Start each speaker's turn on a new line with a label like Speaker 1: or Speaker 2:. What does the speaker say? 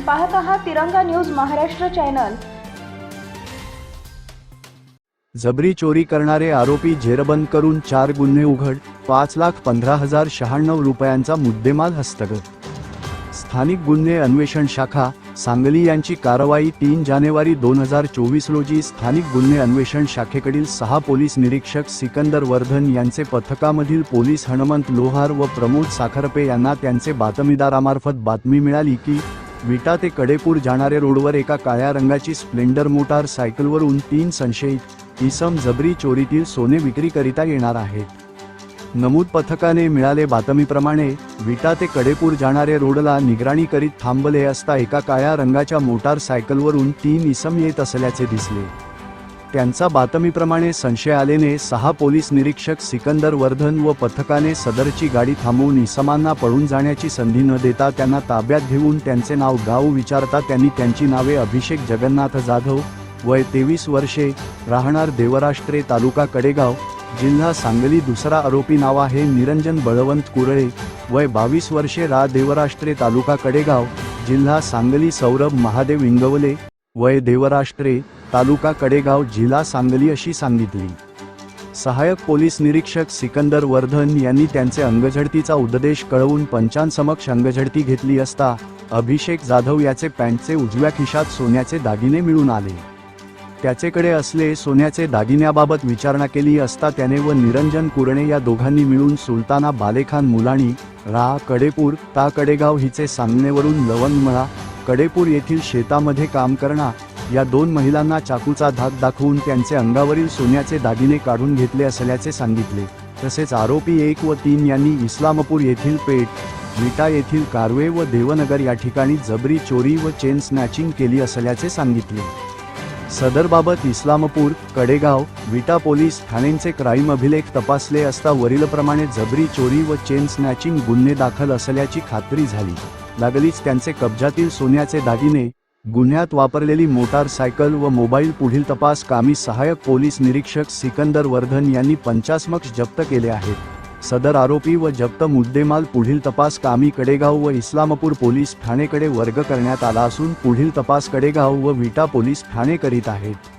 Speaker 1: पाहत आहात तिरंगा न्यूज महाराष्ट्र चॅनल.
Speaker 2: जबरी चोरी करणारे आरोपी झेरबंद करून चार गुन्हे उघड पाच लाख पंधरा हजार शहाण्णव रुपयांचा मुद्देमाल हस्तगत. स्थानिक गुन्हे अन्वेषण शाखा सांगली यांची कारवाई तीन जानेवारी दोन हजार चोवीस रोजी स्थानिक गुन्हे अन्वेषण शाखेकडील सहा पोलीस निरीक्षक सिकंदर वर्धन यांचे पथकामधील पोलीस हनुमंत लोहार व प्रमोद साखरपे यांना त्यांचे बातमीदारामार्फत बातमी मिळाली की विटा ते कडेपूर जाणाऱ्या रोडवर एका काळ्या रंगाची स्प्लेंडर मोटार सायकलवरून तीन संशयित इसम जबरी चोरीतील सोने विक्रीकरिता येणार आहेत. नमूद पथकाने मिळाले बातमीप्रमाणे विटा ते कडेपूर जाणाऱ्या रोडला निगराणी करीत थांबले असता एका काळ्या रंगाच्या मोटार सायकलवरून तीन इसम येत असल्याचे दिसले. त्यांचा बातमीप्रमाणे संशय आलेने सहा पोलीस निरीक्षक सिकंदर वर्धन व पथकाने सदरची गाडी थांबवून इसमांना पळून जाण्याची संधी न देता त्यांना ताब्यात घेऊन त्यांचे नाव गाव विचारता त्यांनी त्यांची नावे अभिषेक जगन्नाथ जाधव वय तेवीस वर्षे राहणार देवराष्ट्रे तालुका कडेगाव जिल्हा सांगली दुसरा आरोपी नाव आहे निरंजन बळवंत कुरळे वय बावीस वर्षे रा देवराष्ट्रे तालुका कडेगाव जिल्हा सांगली सौरभ महादेव इंगवले वय देवराष्ट्रे तालुका कडेगाव जिल्हा सांगली अशी सांगितली. सहाय्यक पोलीस निरीक्षक सिकंदर वर्धन यांनी त्यांचे अंगझडतीचा उद्देश कळवून पंचांसमक्ष अंगझडती घेतली असता अभिषेक जाधव याचे पॅन्टचे उजव्या खिशात सोन्याचे दागिने मिळून आले. त्याचेकडे असले सोन्याचे दागिन्याबाबत विचारणा केली असता त्याने व निरंजन कुरणे या दोघांनी मिळून सुलताना बालेखान मुलाणी रा कडेपूर ता कडेगाव हिचे सांगणेवरून लवंगमळा कडेपूर येथील शेतामध्ये काम करणार या दोन महिलांना चाकूचा धाक दाखवून त्यांचे अंगावरील सोन्याचे दागिने काढून घेतले असल्याचे सांगितले. तसेच आरोपी एक व तीन यांनी इस्लामपूर येथील पेठ विटा येथील कारवे व देवनगर या ठिकाणी जबरी चोरी व चेन स्नॅचिंग केली असल्याचे सांगितले. सदरबाबत इस्लामपूर कडेगाव विटा पोलीस ठाण्यांचे क्राईम अभिलेख तपासले असता वरीलप्रमाणे जबरी चोरी व चेन स्नॅचिंग गुन्हे दाखल असल्याची खात्री झाली. लागलीच त्यांचे कब्जातील सोन्याचे दागिने गुन्ह्यात वापरलेली मोटारसायकल व मोबाईल पुढील तपास कामी सहाय्यक पोलीस निरीक्षक सिकंदर वर्धन यांनी पंचास्मक्ष जप्त केले आहेत. सदर आरोपी व जप्त मुद्देमाल पुढील तपास कामी कडेगाव व इस्लामपूर पोलीस ठाणेकडे वर्ग करण्यात आला असून पुढील तपास कडेगाव व विटा पोलीस ठाणे करीत आहेत.